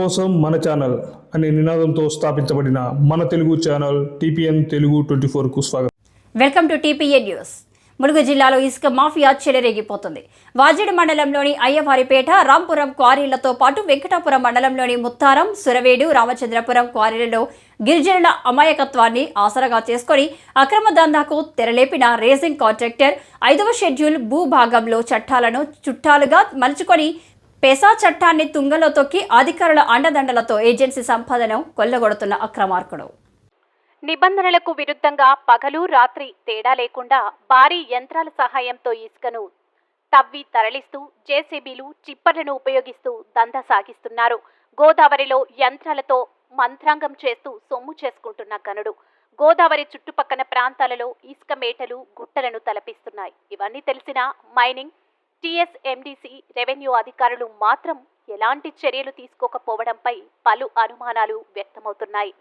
కోసం మన ఛానల్ అనే నినాదంతో స్థాపించబడిన మన Telugu channel TPN Telugu twenty ఫోర్కు స్వాగతం. Welcome to TPN news. Mulugu జిల్లాలో ఇసుక మాఫియా చెలరేగిపోతుంది వాజేడు మండలంలోని అయ్యవారిపేట రాంపురం క్వారీలతో పాటు వెంకటాపురం మండలంలోని ముత్తారం సురవేడు రామచంద్రపురం క్వారీలలో గిరిజనుల అమాయకత్వాన్ని ఆసరగా చేసుకొని అక్రమ దందాకు తెరలేపిన రేసింగ్ కాంట్రాక్టర్ ఐదవ షెడ్యూల్ భూభాగంలో చట్టాలను చుట్టాలుగా మలుచుకొని పెసా చట్టాన్ని తుంగలో తొక్కి అధికారుల అండదండలతో ఏజెన్సీ సంపాదన కొల్లగొడుతున్న అక్రమార్కుడు. నిబంధనలకు విరుద్ధంగా పగలు రాత్రి తేడా లేకుండా భారీ యంత్రాల సహాయంతో ఇసుకను తవ్వి తరలిస్తూ జేసీబీలు చిప్పర్లను ఉపయోగిస్తూ దందా సాగిస్తున్నారు. గోదావరిలో యంత్రాలతో మంత్రాంగం చేస్తూ సొమ్ము చేసుకుంటున్న గనుడు. గోదావరి చుట్టుపక్కల ప్రాంతాలలో ఇసుక మేటలు గుట్టలను తలపిస్తున్నాయి. ఇవన్నీ తెలిసిన మైనింగ్ టీఎస్ఎండిసి రెవెన్యూ అధికారులు మాత్రం ఎలాంటి చర్యలు తీసుకోకపోవడంపై పలు అనుమానాలు వ్యక్తమవుతున్నాయి.